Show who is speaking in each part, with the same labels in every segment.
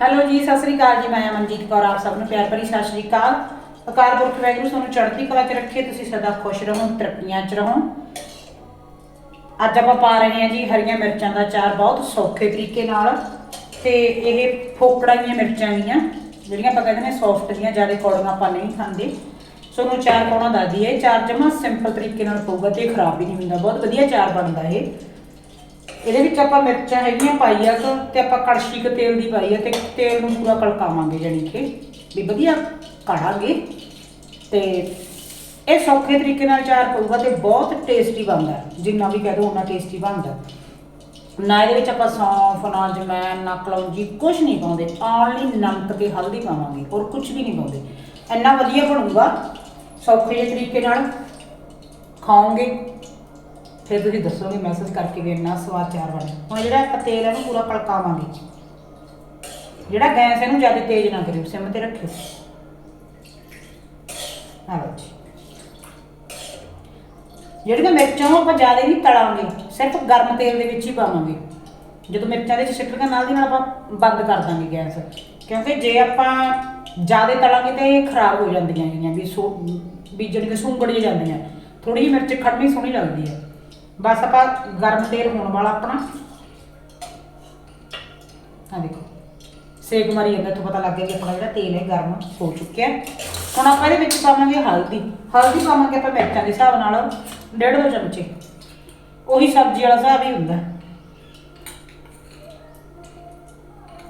Speaker 1: Hello ਜੀ, ਸਤਿ ਸ੍ਰੀ ਅਕਾਲ ਜੀ। ਮੈਂ ਅਮਨਜੀਤ ਕੌਰ, ਆਪ ਸਭ ਨੂੰ ਪਿਆਰ ਭਰੀ ਸਤਿ ਸ੍ਰੀ ਅਕਾਲ। ਅਕਾਲ ਪੁਰਖ ਵੈਗਰੂ ਤੁਹਾਨੂੰ ਚੜ੍ਹਦੀ ਕਲਾ 'ਚ ਰੱਖੇ ਤੁਸੀਂ ਸਦਾ ਖੁਸ਼ ਰਹੋ, ਤਰੱਕੀਆਂ 'ਚ ਰਹੋ। ਅੱਜ ਆਪਾਂ ਪਾ ਰਹੇ ਹਾਂ ਜੀ ਹਰੀਆਂ ਮਿਰਚਾਂ ਦਾ ਚਾਰ ਬਹੁਤ ਸੌਖੇ ਤਰੀਕੇ ਨਾਲ। ਤੇ ਇਹ ਫੋਕੜਾਈਆਂ ਮਿਰਚਾਂ ਗੀਆਂ ਜਿਹੜੀਆਂ ਆਪਾਂ ਕਹਿੰਦੇ ਨੇ ਸੌਫਟ ਦੀਆਂ ਜ਼ਿਆਦਾ ਕੌੜੀਆਂ ਆਪਾਂ ਨਹੀਂ ਖਾਂਦੇ। ਸੋ ਨੂੰ ਚਾਰ ਪਾਉਣਾ ਦੱਸਦੀ ਹੈ ਇਹ ਚਾਰ ਜਮਾ ਸਿੰਪਲ ਤਰੀਕੇ ਨਾਲ ਪਊਗਾ ਤੇ ਖਰਾਬ ਵੀ ਨਹੀਂ ਹੁੰਦਾ। ਬਹੁਤ ਵਧੀਆ ਚਾਰ ਬਣਦਾ ਇਹ। ਇਹਦੇ ਵਿੱਚ ਆਪਾਂ ਮਿਰਚਾਂ ਹੈਗੀਆਂ ਪਾਈਆ ਕੁ ਤੇ ਆਪਾਂ ਕੜਛੀ ਕੁ ਤੇਲ ਦੀ ਪਾਈ ਆ ਤੇ ਤੇਲ ਨੂੰ ਪੂਰਾ ਕੜਕਾਵਾਂਗੇ ਜਾਣੀ ਕਿ ਵੀ ਵਧੀਆ ਕਾੜਾਂਗੇ ਤੇ ਇਹ ਸੌਖੇ ਤਰੀਕੇ ਨਾਲ ਚਾਰ ਪਊਗਾ ਤੇ ਬਹੁਤ ਟੇਸਟੀ ਬਣਦਾ ਜਿੰਨਾ ਵੀ ਕਹਿ ਦੋ ਉਹਨਾਂ ਟੇਸਟੀ ਬਣਦਾ ਨਾ ਇਹਦੇ ਵਿੱਚ ਆਪਾਂ ਸੌਂਫ ਨਾ ਜਮੈਨ ਨਾ ਕਲੌਂਜੀ ਕੁਝ ਨਹੀਂ ਪਾਉਂਦੇ ਆਨਲੀ ਨਮਕ ਤੇ ਹਲਦੀ ਪਾਵਾਂਗੇ, ਹੋਰ ਕੁਝ ਵੀ ਨਹੀਂ ਪਾਉਂਦੇ। ਇੰਨਾ ਵਧੀਆ ਬਣੂਗਾ, ਸੌਖੇ ਤਰੀਕੇ ਨਾਲ ਖਾਓਗੇ। ਫਿਰ ਤੁਸੀਂ ਦੱਸੋਗੇ ਮੈਸੇਜ ਕਰਕੇ ਵੀ ਇੰਨਾ ਸਵਾਦ ਚਾਰ ਬਣਿਆ ਹੁਣ ਜਿਹੜਾ ਆਪਾਂ ਤੇਲ ਹੈ ਇਹਨੂੰ ਪੂਰਾ ਕੜਕਾਵਾਂਗੇ ਜਿਹੜਾ ਗੈਸ ਇਹਨੂੰ ਜ਼ਿਆਦਾ ਤੇਜ਼ ਨਾ ਕਰਿਓ, ਸਿਮ ਤੇ ਰੱਖਿਓ। ਹਾਂ ਲਓ ਜੀ। ਜਿਹੜੀਆਂ ਮਿਰਚਾਂ ਉਹ ਆਪਾਂ ਜ਼ਿਆਦਾ ਨਹੀਂ ਤਲਾਂਗੇ ਸਿਰਫ ਗਰਮ ਤੇਲ ਦੇ ਵਿੱਚ ਹੀ ਪਾਵਾਂਗੇ। ਜਦੋਂ ਮਿਰਚਾਂ ਦੇ ਵਿੱਚ ਸਿੱਟਣੀਆਂ ਨਾਲ ਦੀ ਨਾਲ ਆਪਾਂ ਬੰਦ ਕਰ ਦਾਂਗੇ ਗੈਸ। ਕਿਉਂਕਿ ਜੇ ਆਪਾਂ ਜ਼ਿਆਦਾ ਤਲਾਂਗੇ ਤੇ ਇਹ ਖਰਾਬ ਹੋ ਜਾਂਦੀਆਂ ਹੈਗੀਆਂ, ਵੀ ਸੋ ਵੀ ਜਿਹੜੀਆਂ ਸੁੰਗੜ ਜਾਂਦੀਆਂ। ਥੋੜੀ ਜਿਹੀ ਮਿਰਚ ਖੜਨੀ ਸੋਹਣੀ ਲੱਗਦੀ ਹੈ। ਬਸ ਆਪਾਂ ਗਰਮ ਤੇਲ ਹੋਣ ਵਾਲਾ ਆਪਣਾ ਆ ਦੇਖੋ ਸੇਕ ਮਾਰੀ ਜਾਂਦਾ ਤੋਂ ਪਤਾ ਲੱਗ ਗਿਆ ਕਿ ਆਪਣਾ ਜਿਹੜਾ ਤੇਲ ਹੈ ਗਰਮ ਹੋ ਚੁੱਕਿਆ ਹੈ। ਹੁਣ ਆਪਾਂ ਇਹਦੇ ਵਿੱਚ ਪਾਵਾਂਗੇ ਹਲਦੀ ਹਲਦੀ ਪਾਵਾਂਗੇ ਆਪਾਂ ਮਿਰਚਾਂ ਦੇ ਹਿਸਾਬ ਨਾਲ ਡੇਢ ਦੋ ਚਮਚੇ ਉਹੀ ਸਬਜ਼ੀ ਵਾਲਾ ਹਿਸਾਬ ਹੀ ਹੁੰਦਾ ਹੈ।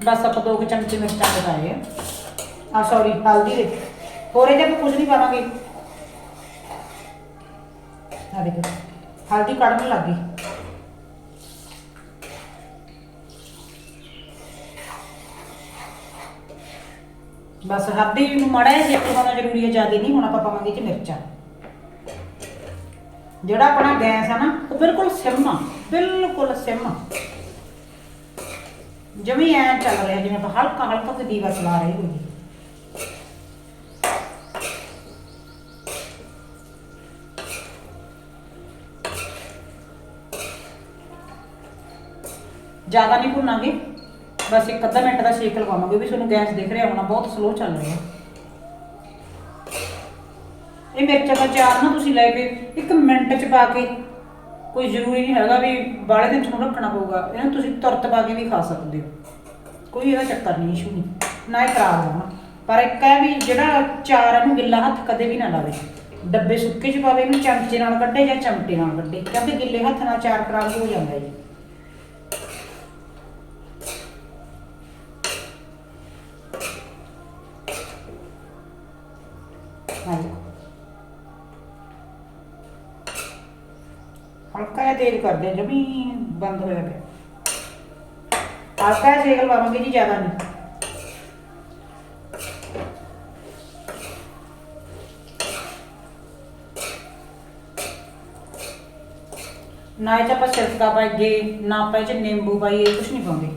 Speaker 1: ਬਸ ਆਪਾਂ ਦੋ ਕੁ ਚਮਚੇ ਮਿਰਚਾਂ ਦੇ ਪਾਏ ਆ ਆ ਸੌਰੀ ਹਲਦੀ ਦੇ ਹੋਰ ਇਹਦੇ ਆਪਾਂ ਕੁਝ ਨਹੀਂ ਪਾਵਾਂਗੇ ਆ ਦੇਖੋ ਹਲਦੀ ਕੜਨ ਲੱਗ। ਗਈ ਬਸ ਹਲਦੀ ਨੂੰ ਮੜਾ ਜਿਹਾ ਪਾਉਣਾ ਜ਼ਰੂਰੀ ਹੈ ਜ਼ਿਆਦਾ ਨਹੀਂ ਹੁਣ ਆਪਾਂ ਪਾਵਾਂਗੇ ਚ ਮਿਰਚਾਂ। ਜਿਹੜਾ ਆਪਣਾ ਗੈਸ ਆ ਨਾ, ਉਹ ਬਿਲਕੁਲ ਸਿਮ ਆ, ਬਿਲਕੁਲ ਸਿਮ ਆ। ਜਮੀ ਐ ਚੱਲ ਰਿਹਾ, ਜਿਵੇਂ ਆਪਾਂ ਹਲਕਾ ਹਲਕਾ ਤੇ ਦੀਵਾ ਚਲਾ ਰਹੇ ਹੋਈਏ। ਜ਼ਿਆਦਾ ਨਹੀਂ ਭੁੰਨਾਂਗੇ। ਬਸ ਇੱਕ ਅੱਧਾ ਮਿੰਟ ਦਾ ਸੇਕ ਲਵਾਵਾਂਗੇ ਵੀ ਤੁਹਾਨੂੰ ਗੈਸ ਦਿਖ ਰਿਹਾ ਹੋਣਾ, ਬਹੁਤ ਸਲੋ ਚੱਲ ਰਿਹਾ ਇਹ ਮਿਰਚਾਂ ਦਾ ਚਾਰ ਨਾ ਤੁਸੀਂ ਲੈ ਕੇ ਇੱਕ ਮਿੰਟ ਚ ਪਾ ਕੇ, ਕੋਈ ਜ਼ਰੂਰੀ ਨਹੀਂ ਹੈਗਾ ਵੀ ਬਾਲੇ ਦਿਨ ਤੁਹਾਨੂੰ ਰੱਖਣਾ ਪਊਗਾ ਇਹਨੂੰ ਤੁਸੀਂ ਤੁਰਤ ਪਾ ਕੇ ਵੀ ਖਾ ਸਕਦੇ ਹੋ। ਕੋਈ ਇਹਦਾ ਚੱਕਰ ਨਹੀਂ ਇਸ਼ੂ ਨਹੀਂ, ਨਾ ਇਹ ਖਰਾਬ ਹੋਣਾ। ਪਰ ਇੱਕ ਹੈ ਵੀ ਜਿਹੜਾ ਚਾਰ ਹੈ ਨੂੰ ਗਿੱਲਾ ਹੱਥ ਕਦੇ ਵੀ ਨਾ ਲਾਵੇ। ਡੱਬੇ ਸੁੱਕੇ ਚ ਪਾਵੇ, ਇਹਨੂੰ ਚਮਚੇ ਨਾਲ ਕੱਢੇ ਜਾਂ ਚਮਟੇ ਨਾਲ ਕੱਢੇ, ਕਿਉਂਕਿ ਗਿੱਲੇ ਹੱਥ ਨਾਲ ਚਾਰ ਖਰਾਬ ਹੋ ਜਾਂਦਾ ਜੀ। ਹਲਕਾ ਜਿਹਾ ਤੇਲ ਕਰਦੇ, ਜਮੀ ਬੰਦ ਹੋਇਆ ਪਿਆ ਹਲਕਾ ਜਿਹਾ ਸੇਕ ਲਵਾਵਾਂਗੇ ਜੀ, ਜ਼ਿਆਦਾ ਨਹੀਂ। ਨਾ ਇਹ 'ਚ ਆਪਾਂ ਸਿਰਕਾ ਪਾਈਏ, ਨਾ ਆਪਾਂ ਇਹ ਚ ਨਿੰਬੂ ਪਾਈਏ ਕੁਝ ਨਹੀਂ ਪਾਉਂਦੇ।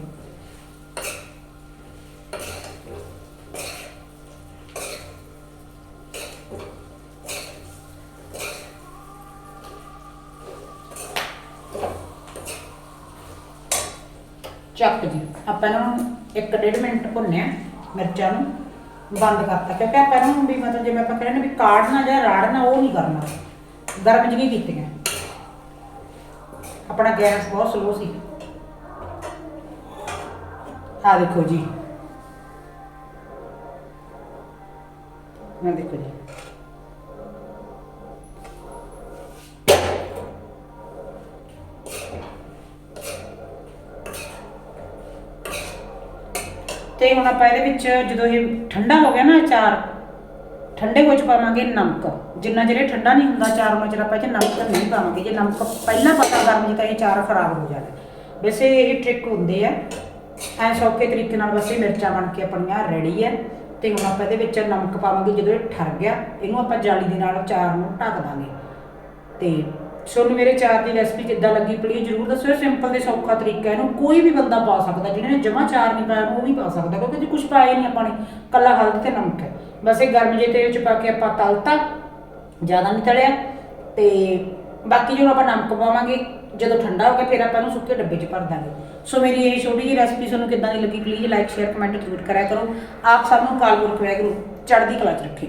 Speaker 1: ਚੱਕ ਜੀ। ਆਪਾਂ ਇਹਨਾਂ ਨੂੰ 1.5 ਮਿੰਟ ਭੁੰਨਿਆ ਮਿਰਚਾਂ ਨੂੰ। ਬੰਦ ਕਰਤਾ। ਕਿਉਂਕਿ ਆਪਾਂ ਇਹਨਾਂ ਨੂੰ ਵੀ ਮਤਲਬ ਜਿਵੇਂ ਆਪਾਂ ਕਹਿੰਦੇ ਵੀ ਕਾੜਨਾ ਜਾਂ ਰਾੜਨਾ ਉਹ ਨਹੀਂ ਕਰਨਾ। ਗਰਮ ਜਿਹੀਆਂ ਕੀਤੀਆਂ। ਆਪਣਾ ਗੈਸ ਬਹੁਤ ਸਲੋ ਸੀ। ਆ ਦੇਖੋ ਜੀ। ਨਾ ਦੇਖੋ ਜੀ। ਤੇ ਹੁਣ ਆਪਾਂ ਇਹਦੇ ਵਿੱਚ ਜਦੋਂ ਇਹ ਠੰਡਾ ਹੋ ਗਿਆ ਨਾ ਅਚਾਰ ਠੰਡੇ ਵਿੱਚ ਪਾਵਾਂਗੇ ਨਮਕ। ਜਿੰਨਾ ਚਿਰ ਇਹ ਠੰਡਾ ਨਹੀਂ ਹੁੰਦਾ, ਚਾਰ ਉਹਨਾਂ ਆਪਾਂ ਇਹ ਨਮਕ ਨਹੀਂ ਪਾਵਾਂਗੇ। ਜੇ ਨਮਕ ਪਹਿਲਾਂ ਪਤਾ ਗਰਮ ਜੀ ਤਾਂ ਇਹ ਚਾਰ ਖਰਾਬ ਹੋ ਜਾਣਾ ਵੈਸੇ ਇਹ ਟ੍ਰਿਕ ਹੁੰਦੇ ਆ। ਐ ਸੌਖੇ ਤਰੀਕੇ ਨਾਲ ਬਸ ਇਹ ਮਿਰਚਾਂ ਬਣ ਕੇ ਆਪਣੀਆਂ ਰੈਡੀ ਹੈ ਤੇ ਹੁਣ ਆਪਾਂ ਇਹਦੇ ਵਿੱਚ ਨਮਕ ਪਾਵਾਂਗੇ, ਜਦੋਂ ਇਹ ਠਰ ਗਿਆ, ਇਹਨੂੰ ਆਪਾਂ ਜਾਲੀ ਦੇ ਨਾਲ ਅਚਾਰ ਨੂੰ ਢੱਕ ਦਾਂਗੇ। ਤੇ ਤੁਹਾਨੂੰ ਮੇਰੇ ਚਾਰ ਦੀ ਰੈਸਪੀ ਕਿੱਦਾਂ ਲੱਗੀ ਪਲੀਜ਼ ਜਰੂਰ ਦੱਸਿਓ। ਸਿੰਪਲ ਤੇ ਸੌਖਾ ਤਰੀਕਾ ਇਹਨੂੰ ਕੋਈ ਵੀ ਬੰਦਾ ਪਾ ਸਕਦਾ, ਜਿਹਨੇ ਨੇ ਜਮਾ ਚਾਰ ਨਹੀਂ ਪਾਇਆ, ਉਹ ਵੀ ਪਾ ਸਕਦਾ, ਕਿਉਂਕਿ ਜੇ ਕੁਝ ਪਾਇਆ ਨਹੀਂ ਆਪਾਂ ਨੇ। ਕੱਲਾ ਹਲਦ ਤੇ ਨਮਕ ਹੈ। ਬਸ ਇਹ ਗਰਮ ਜੇ ਤੇਲ ਚ ਪਾ ਕੇ ਆਪਾਂ ਤਲਤਾ, ਜ਼ਿਆਦਾ ਨਹੀਂ ਤਲਿਆ, ਤੇ ਬਾਕੀ ਜਦੋਂ ਆਪਾਂ ਨਮਕ ਪਾਵਾਂਗੇ, ਜਦੋਂ ਠੰਡਾ ਹੋ ਗਿਆ, ਫਿਰ ਆਪਾਂ ਇਹਨੂੰ ਸੁੱਕੇ ਡੱਬੇ 'ਚ ਭਰ ਦਾਂਗੇ। ਸੋ ਮੇਰੀ ਇਹ ਛੋਟੀ ਜਿਹੀ ਰੈਸਪੀ ਤੁਹਾਨੂੰ ਕਿੱਦਾਂ ਦੀ ਲੱਗੀ ਪਲੀਜ਼ ਲਾਈਕ ਸ਼ੇਅਰ ਕਮੈਂਟ ਜ਼ਰੂਰ ਕਰਿਆ ਕਰੋ। ਆਪ ਸਭ ਨੂੰ ਕਾਲ ਗੁਰੂ ਵਾਹਿਗੁਰੂ, ਚੜ੍ਹਦੀ ਕਲਾ ਚ ਰੱਖੇ।